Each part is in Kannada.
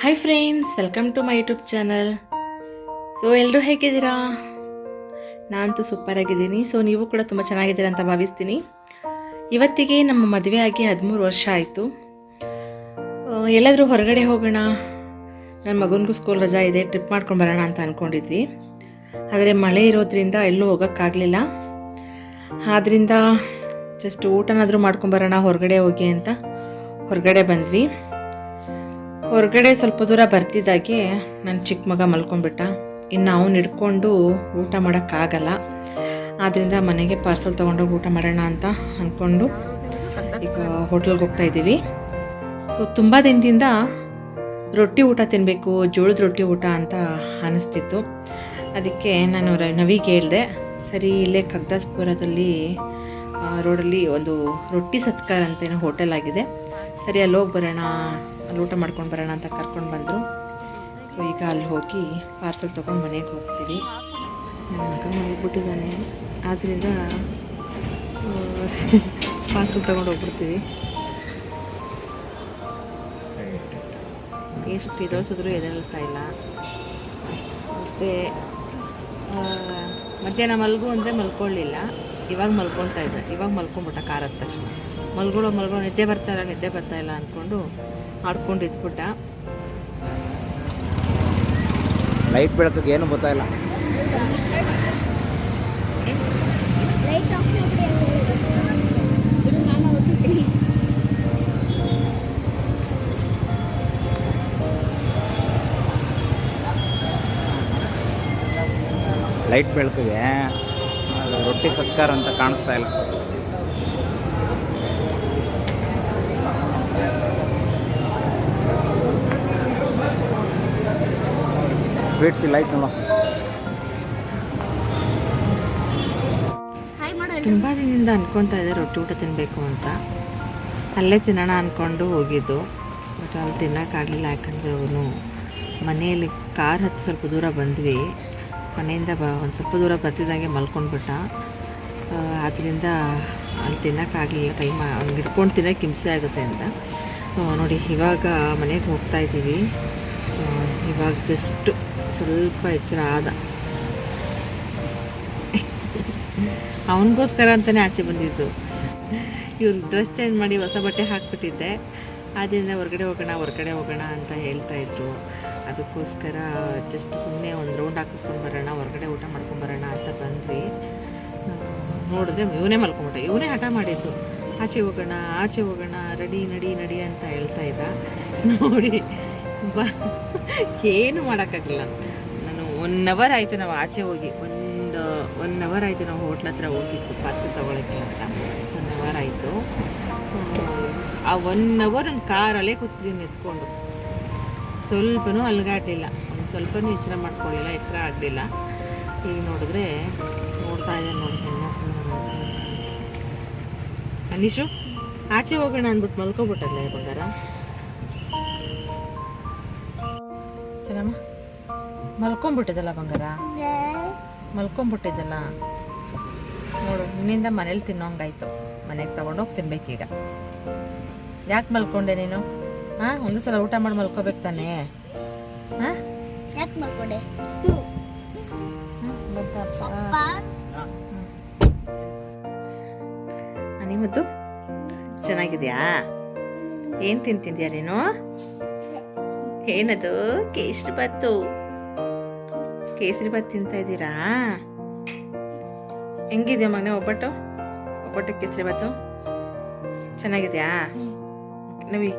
Hi friends welcome to my YouTube channel so ಎಲ್ಲರೂ ಹೇಗಿದ್ದೀರಾ? ನಾನಂತೂ ಸೂಪರ್ ಆಗಿದ್ದೀನಿ. ಸೊ ನೀವು ಕೂಡ ತುಂಬ ಚೆನ್ನಾಗಿದ್ದೀರಾ ಅಂತ ಭಾವಿಸ್ತೀನಿ. ಇವತ್ತಿಗೆ ನಮ್ಮ ಮದುವೆ ಆಗಿ ಹದಿಮೂರು ವರ್ಷ ಆಯಿತು. ಎಲ್ಲಾದರೂ ಹೊರಗಡೆ ಹೋಗೋಣ ನನ್ನ ಮಗನಿಗೂ ಸ್ಕೂಲ್ ರಜಾ ಇದೆ ಟ್ರಿಪ್ ಮಾಡ್ಕೊಂಡು ಬರೋಣ ಅಂತ ಅಂದ್ಕೊಂಡಿದ್ವಿ ಆದರೆ ಮಳೆ ಇರೋದ್ರಿಂದ ಎಲ್ಲೂ ಹೋಗೋಕ್ಕಾಗಲಿಲ್ಲ. ಆದ್ದರಿಂದ ಜಸ್ಟ್ ಊಟನಾದರೂ ಮಾಡ್ಕೊಂಡು ಬರೋಣ, ಹೊರಗಡೆ ಹೋಗಿ ಅಂತ ಹೊರಗಡೆ ಬಂದ್ವಿ. ಹೊರಗಡೆ ಸ್ವಲ್ಪ ದೂರ ಬರ್ತಿದ್ದಾಗೆ ನನ್ನ ಚಿಕ್ಕ ಮಗ ಮಲ್ಕೊಂಡ್ಬಿಟ್ಟ. ಇನ್ನು ಅವನು ಹಿಡ್ಕೊಂಡು ಊಟ ಮಾಡೋಕ್ಕಾಗಲ್ಲ ಆದ್ದರಿಂದ ಮನೆಗೆ ಪಾರ್ಸಲ್ ತೊಗೊಂಡೋಗಿ ಊಟ ಮಾಡೋಣ ಅಂತ ಅಂದ್ಕೊಂಡು ಈಗ ಹೋಟೆಲ್ಗೆ ಹೋಗ್ತಾ ಇದ್ದೀವಿ. ಸೊ ತುಂಬ ದಿನದಿಂದ ರೊಟ್ಟಿ ಊಟ ತಿನ್ನಬೇಕು ಜೋಳದ ರೊಟ್ಟಿ ಊಟ ಅಂತ ಅನ್ನಿಸ್ತಿತ್ತು ಅದಕ್ಕೆ ನಾನು ನವಿಗೆ ಹೇಳಿದೆ, ಸರಿ, ಇಲ್ಲೇ ಕಗ್ದಾಸ್ಪುರದಲ್ಲಿ ರೋಡಲ್ಲಿ ಒಂದು ರೊಟ್ಟಿ ಸತ್ಕಾರ ಅಂತೇನೋ ಹೋಟೆಲ್ ಆಗಿದೆ. ಸರಿ ಅಲ್ಲಿ ಹೋಗಿ ಬರೋಣ ಅಲ್ಲಿ ಊಟ ಮಾಡ್ಕೊಂಡು ಬರೋಣ ಅಂತ ಕರ್ಕೊಂಡು ಬಂದರು. ಸೊ ಈಗ ಅಲ್ಲಿ ಹೋಗಿ ಪಾರ್ಸೆಲ್ ತೊಗೊಂಡು ಮನೆಗೆ ಹೋಗ್ತೀವಿ. ನನ್ನ ಮಗ ಮಲಗಿಬಿಟ್ಟಿದ್ದಾನೆ ಆದ್ದರಿಂದ ಪಾರ್ಸೆಲ್ ತೊಗೊಂಡು ಹೋಗ್ಬಿಡ್ತೀವಿ. ಎಷ್ಟು ಇರೋಸಿದ್ರು ಎದ್ದೇಳ್ತಾ ಇಲ್ಲ. ಮತ್ತು ಮಧ್ಯಾಹ್ನ ಮಲಗು ಅಂದರೆ ಮಲ್ಕೊಳ್ಳಿಲ್ಲ ಇವಾಗ ಮಲ್ಕೊಳ್ತಾ ಇದ್ದ. ಇವಾಗ ಮಲ್ಕೊಂಬಿಟ್ಟ ಕಾರತ್ತ ತಕ್ಷಣ ಮಲ್ಗೊಳ್ಳೋ ಮಲ್ಗೋ ನಿದ್ದೆ ಬರ್ತಾ ಇಲ್ಲ, ನಿದ್ದೆ ಬರ್ತಾ ಇಲ್ಲ ಅಂದ್ಕೊಂಡು ಆಡ್ಕೊಂಡು ಇದ್ಬಿಟ್ಟ. ಲೈಟ್ ಬೆಳಕಿಗೆ ಏನು ಗೊತ್ತಾಯಿಲ್ಲ ಲೈಟ್ ಆಫ್ ಇದು ನಾನು ಓದ್ತೀನಿ ಲೈಟ್ ಬೆಳಕಿಗೆ ರೊಟ್ಟಿ ಸತ್ಕಾರ ಅಂತ ಕಾಣಿಸ್ತಾ ಇಲ್ಲ. ಸ್ವೀಟ್ಸ್ ಇಲ್ಲ ಆಯ್ತು ನೋಡೋ. ತುಂಬ ದಿನದಿಂದ ಅನ್ಕೊತಾ ಇದೆ ರೊಟ್ಟಿ ಊಟ ತಿನ್ನಬೇಕು ಅಂತ. ಅಲ್ಲೇ ತಿನ್ನೋಣ ಅಂದ್ಕೊಂಡು ಹೋಗಿದ್ದು. ಬಟ್ ಅಲ್ಲಿ ತಿನ್ನೋಕ್ಕಾಗಲಿಲ್ಲ ಯಾಕಂದರೆ ಅವನು ಮನೆಯಲ್ಲಿ ಕಾರ್ ಹತ್ತಿ ಸ್ವಲ್ಪ ದೂರ ಬಂದ್ವಿ. ಮನೆಯಿಂದ ಬ ಒಂದು ಸ್ವಲ್ಪ ದೂರ ಬರ್ತಿದ್ದಂಗೆ ಮಲ್ಕೊಂಡ್ಬಿಟ್ಟ. ಆದ್ದರಿಂದ ಅಲ್ಲಿ ತಿನ್ನೋಕ್ಕಾಗಲಿಲ್ಲ ಟೈಮ್ ಅವ್ನಿಗೆ ಹಿಡ್ಕೊಂಡು ತಿನ್ನೋಕೆ ಹಿಂಸೆ ಆಗುತ್ತೆ ಅಂತ. ನೋಡಿ ಇವಾಗ ಮನೆಗೆ ಹೋಗ್ತಾ ಇದ್ದೀವಿ ಇವಾಗ ಜಸ್ಟ್ ಸ್ವಲ್ಪ ಎಚ್ಚರ ಆದ. ಅವನಿಗೋಸ್ಕರ ಅಂತಲೇ ಆಚೆ ಬಂದಿದ್ದು. ಇವ್ರು ಡ್ರೆಸ್ ಚೇಂಜ್ ಮಾಡಿ ಹೊಸ ಬಟ್ಟೆ ಹಾಕ್ಬಿಟ್ಟಿದ್ದೆ. ಆದ್ದರಿಂದ ಹೊರಗಡೆ ಹೋಗೋಣ ಹೊರಗಡೆ ಹೋಗೋಣ ಅಂತ ಹೇಳ್ತಾ ಇದ್ರು. ಅದಕ್ಕೋಸ್ಕರ ಜಸ್ಟ್ ಸುಮ್ಮನೆ ಒಂದು ರೌಂಡ್ ಹಾಕಿಸ್ಕೊಂಡು ಬರೋಣ, ಹೊರಗಡೆ ಊಟ ಮಾಡ್ಕೊಂಡು ಬರೋಣ ಅಂತ ಬಂದ್ವಿ. ನೋಡಿದ್ರೆ ಇವನೇ ಮಲ್ಕೊಂಬಿಟ್ಟ ಇವನೇ ಹಠ ಮಾಡಿದ್ದು. ಆಚೆ ಹೋಗೋಣ ಆಚೆ ಹೋಗೋಣ ರೆಡಿ ನಡಿ ನಡಿ ಅಂತ ಹೇಳ್ತಾ ಇದ್ದ. ನೋಡಿ ಏನು ಮಾಡೋಕ್ಕಾಗಲಿಲ್ಲ. ನಾನು ಒನ್ ಅವರ್ ಆಯಿತು ನಾವು ಆಚೆ ಹೋಗಿ. ಒಂದು ಒನ್ ಅವರ್ ಆಯಿತು ನಾವು ಹೋಟ್ಲ್ ಹತ್ರ ಹೋಗಿತ್ತು ಪಾರ್ಸಲ್ ತೊಗೊಳಕ್ಕೆ ಅಂತ. ಒನ್ ಅವರ್ ಆಯಿತು. ಆ ಒನ್ ಅವರ್ ಒಂದು ಕಾರಲ್ಲೇ ಕೂತಿದ್ದೀನಿ ಎತ್ಕೊಂಡು ಸ್ವಲ್ಪನೂ ಅಲ್ಗಾಡಲಿಲ್ಲ. ಒಂದು ಸ್ವಲ್ಪನೂ ಎಚ್ಚರ ಮಾಡ್ಕೊಳ್ಳಿಲ್ಲ, ಎಚ್ಚರ ಆಗಲಿಲ್ಲ. ಈಗ ನೋಡಿದ್ರೆ ನೋಡ್ತಾ ಇದ್ದಾನೆ ನೋಡಿ ಅನೀಶು, ಆಚೆ ಹೋಗೋಣ ಅಂದ್ಬಿಟ್ಟು ಮಲ್ಕೊಬಿಟ್ಟಲ್ಲ ಬಂಗಾರ? ಚೆನ್ನಮ್ಮ ಮಲ್ಕೊಂಬಿಟ್ಟಿದ್ದಲ್ಲ ಬಂಗಾರ? ಮಲ್ಕೊಂಬಿಟ್ಟಿದ್ದಲ್ಲ ನೋಡು ನಿನ್ನಿಂದ ಮನೇಲಿ ತಿನ್ನೋಂಗಾಯ್ತು. ಮನೆಗೆ ತಗೊಂಡೋಗಿ ತಿನ್ಬೇಕೀಗ. ಯಾಕೆ ಮಲ್ಕೊಂಡೆ ನೀನು? ಹಾಂ ಒಂದು ಸಲ ಊಟ ಮಾಡಿ ಮಲ್ಕೋಬೇಕು ತಾನೇ? ಹಾಂ ಯಾಕೆ ಮಾಡ್ಕೊಂಡೆ ನಿಮ್ಮದು ಚೆನ್ನಾಗಿದ್ಯಾ? ಏನು ತಿಂತಿದ್ಯಾ ನೀನು? ಏನದು? ಕೇಸರಿ ಬತ್ತು ಕೇಸರಿ ಬಾತ್ ತಿಂತಾ ಇದ್ದೀರಾ? ಹೆಂಗಿದ್ಯಾ ಮಗನೇ ಒಬ್ಬಟ್ಟು? ಒಬ್ಬಟ್ಟು ಕೇಸರಿ ಬತ್ತು ಚೆನ್ನಾಗಿದ್ಯಾ? ನವಿ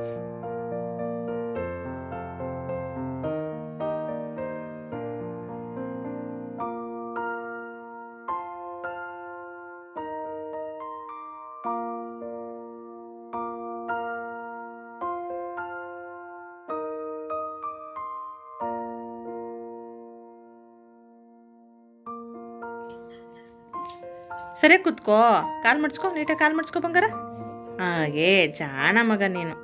ಸರಿಯಾಗಿ ಕೂತ್ಕೋ. ಕಾಲ್ ಮಾಡಿಸ್ಕೋ, ನೀಟಾಗಿ ಕಾಲ್ ಮಡ್ಸ್ಕೊ ಬಂಗಾರ. ಹಾಗೆ, ಜಾಣ ಮಗ ನೀನು.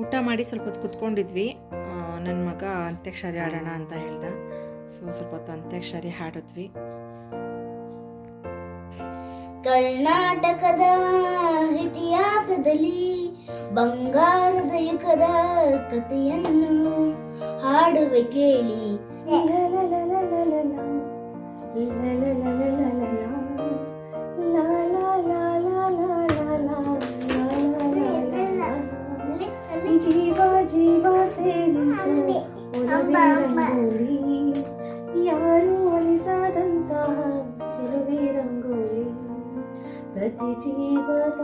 ಊಟ ಮಾಡಿ ಸ್ವಲ್ಪ ಹೊತ್ತು ಕುತ್ಕೊಂಡಿದ್ವಿ. ನನ್ನ ಮಗ ಅಂತ್ಯಕ್ಷರಿ ಆಡೋಣ ಅಂತ ಹೇಳ್ದ. ಸೊ ಸ್ವಲ್ಪ ಹೊತ್ತು ಅಂತ್ಯಕ್ಷರಿ ಹಾಡಿದ್ವಿ. ಕರ್ನಾಟಕದ ಇತಿಹಾಸದಲ್ಲಿ ಬಂಗಾರದ ಯುಗದ ಕಥೆಯನ್ನು பாடுவை கேளி ஜீவா ஜீவா ಸೇರಿಸು ಯಾರು ಅಲಿಸಾದಂತಹ ಚಿಲುವೆ ರಂಗೋಲಿ ಪ್ರತಿ ಜೀವದ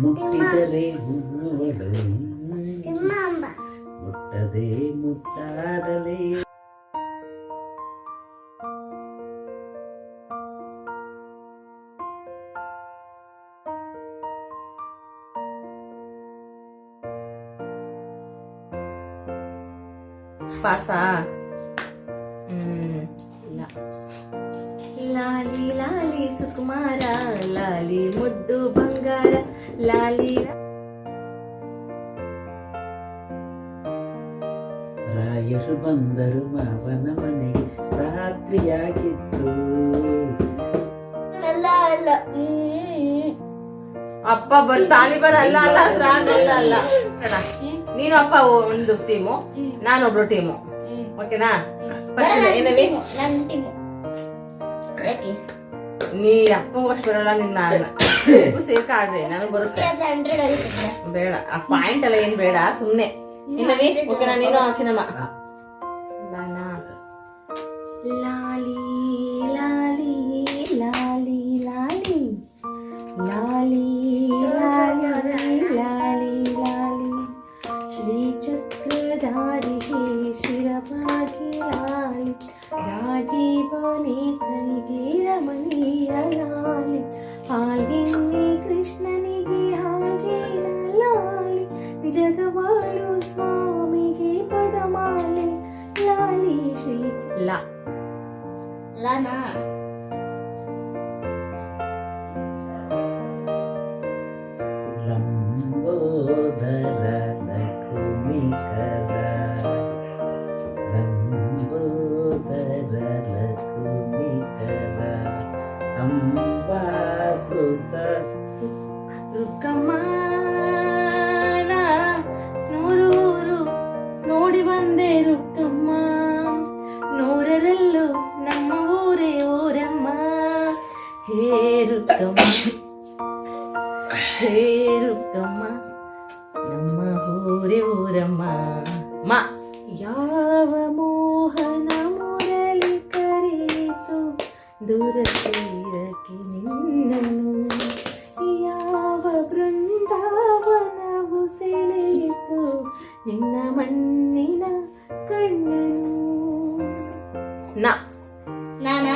ಮುಟ್ಟಿದರೆ ಹುಣ್ಣುವಳು ಮುಟ್ಟದೆ ಮುತ್ತಾಡಲೇ ಪಾಸ ಹ್ಮ್ ಇಲ್ಲ ಲಾಲಿ ಲಾಲಿ ಸುಕುಮಾರ ಲಾಲಿ ಮುದ್ದು ಬಂಗಾರ ಲಾಲಿ ರಾಯರು ಬಂದರು ಮಾವನ ಮನೆಗೆ. ರಾತ್ರಿಯಾಗಿತ್ತು. ಅಪ್ಪ ಬರ್ ತಾಲಿಬಾನ್ ಅಲ್ಲ ಅಲ್ಲ ಅಲ್ಲ ಅಲ್ಲ ನೀನು ಅಪ್ಪ ಒಂದು ಟೀಮು ನಾನೊಬ್ರು ಟೀಮು. ಓಕೆನಾ ಫಸ್ಟ್ ಏನವಿ ಟೀಮು, ಟೀಮು. ಯಾಕೆ ನೀ ಅಪ್ಪಂಗೂ ಬರೋಲ್ಲ ನಿನ್ನ ಸೇರ್ಕ ಆಡ್ರಿ ನನಗೆ ಬರುತ್ತೆ. ಬೇಡ ಆ ಪಾಯಿಂಟ್ ಎಲ್ಲ ಏನ್ ಬೇಡ ಸುಮ್ಮನೆ ಇನ್ನವಿ ಓಕೆನಾ ನೀನು ಚಿನ್ನಮ್ಮ ನಾನಾ ಲಾಲಿ. ರಾಜೀವ ನೇತ್ರನಿಗೆ ರಮಣೀಯ ಲಾಲಿ ಹಾಲ್ಗಿನ್ನಿ ಕೃಷ್ಣನಿಗೆ ಹಾಜಿನ ಲಾಲಿ ಜಗವಾಳು ಸ್ವಾಮಿಗೆ ಪದಮಾಲೆ ಲಾಲಿ ಶ್ರೀ ಲಾ ಲಾನಾ ದೂರ ತೀರಕ್ಕೆ ನಿನ್ನನು ಯಾವ ಬೃಂದಾವನವು ಸೆಳೆಯಿತು ನಿನ್ನ ಮಣ್ಣಿನ ಕಣ್ಣನು ನಾ ನಾನಾ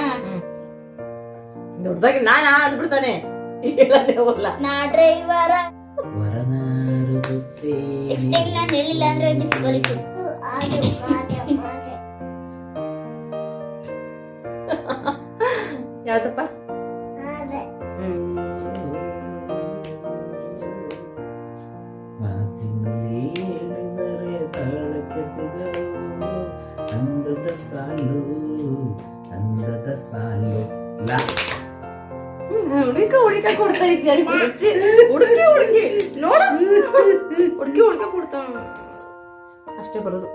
ದೊಡ್ಡದಾಗಿ ನಾನಾ ಅಂದ್ಬಿಡ್ತಾನೆ ಹೇಳಲೇ ಹೋಗ್ಲ ನಾ ಡ್ರೈವರ ವರನಾರು ಗೊತ್ತೇನೆ ಎಷ್ಟೆಲ್ಲ ನಾನು ಹೇಳಿಲ್ಲ ಅಂದ್ರೆ ಡಿಸ್ಕೊಲಿಸು ಯಾವ್ದಪ್ಪ രാജപ്പ అందద సాలు అందద సాలు లా ഉടുക്ക ഉടുക്ക കൊടുത്തായിരിക്കും കുറച്ച് ഉടുക്കി ഉടുക്കി. നോട്. ഉടുക്കി ഉടുക്ക കൊടുത്താണ് കഷ്ടപ്പെടുന്നു.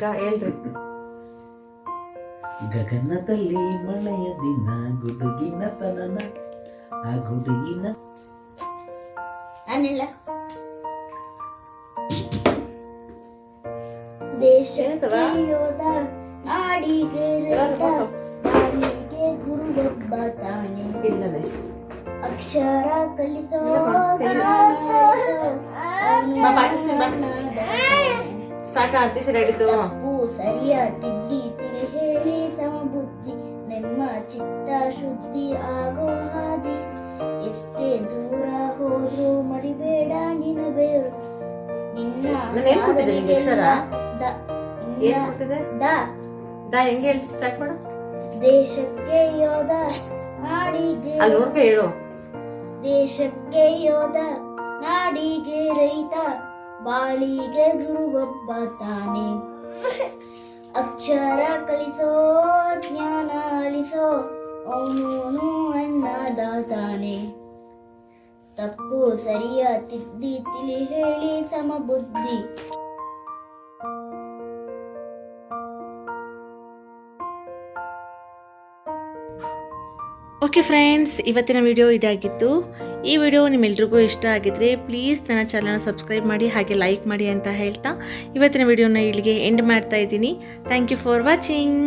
ಗ ಹೇಳ್ರಿ. ಗಗನದಲ್ಲಿ ಮಳೆಯ ದಿನ ಗುಡುಗಿನ ತನನ ಆ ಗುಡುಗಿನ ಅನಿಲ. ದೇಶ ನಾಡಿಗೆ ತಾನೆ. ಇಲ್ಲದೆ ಅಕ್ಷರ ಕಲಿಸೋ ಬಾ. ಸಾಕ ಅತಿಶಯ ಹಿಡಿತು. ತಪ್ಪು ಸರಿಯ ತಿದ್ದಿ ತಿಳಿ ಹೇಳಿ ಸಮಬುದ್ಧಿ. ನಿಮ್ಮ ಚಿತ್ತ ಶುದ್ಧಿ ಆಗೋ ಹಾದಿ ಎಷ್ಟೇ ದೂರ ಹೋದ್ರು ಮರಿಬೇಡ ನಿನ್ನ ನಾನು ಏನ್ ಕೊಟ್ಟಿದ್ದೆ ನಿಂಗೆ ಅಕ್ಷರ? ದ ಏನ್ ಕೊಟ್ಟಿದೆ ದ. ದಾ ಹೆಂಗೆ ಹೇಳ್ತಿ ಸ್ಟಾರ್ಟ್ ಮಾಡು. ದೇಶಕ್ಕೆ ಯೋಧ ನಾಡಿಗೆ. ಅಲ್ಲಿ ನೋಡ್ಕೊ ಹೇಳು. ದೇಶಕ್ಕೆ ಯೋಧ ನಾಡಿಗೆ ರೈತ. ಬಾಳಿಗೆ ಗುರುವೊಬ್ಬ ತಾನೆ ಅಕ್ಷರ ಕಲಿಸೋ, ಜ್ಞಾನ ಅಳಿಸೋ ಅವನು ಅನ್ನದಾತಾನೆ ತಪ್ಪು ಸರಿಯ ತಿದ್ದಿ ತಿಳಿ ಹೇಳಿ ಸಮಬುದ್ಧಿ. ಓಕೆ ಫ್ರೆಂಡ್ಸ್ ಇವತ್ತಿನ ವಿಡಿಯೋ ಇದಾಗಿತ್ತು. ಈ ವಿಡಿಯೋ ನಿಮ್ಮೆಲ್ರಿಗೂ ಇಷ್ಟ ಆಗಿದ್ರೆ ಪ್ಲೀಸ್ ನನ್ನ ಚಾನಲ್ನ ಸಬ್ಸ್ಕ್ರೈಬ್ ಮಾಡಿ ಹಾಗೆ ಲೈಕ್ ಮಾಡಿ ಅಂತ ಹೇಳ್ತಾ. ಇವತ್ತಿನ ವಿಡಿಯೋನ ಇಲ್ಲಿಗೆ ಎಂಡ್ ಮಾಡ್ತಾ ಇದ್ದೀನಿ. Thank you for watching